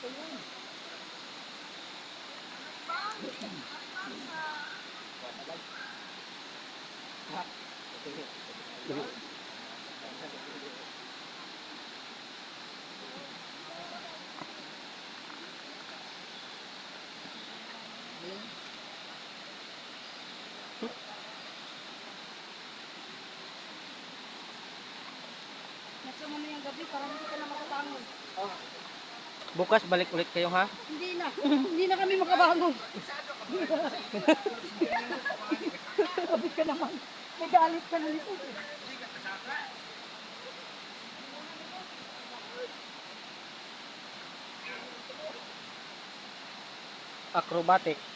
ko yan. Nagsama na yung gabi, parang hindi ka na makatangon. Oh. Ah. Bukas balik ulit kayo ha? Hindi na. Hindi na kami makabangon. Sabi ka naman. May galit ka na nito. Acrobatic.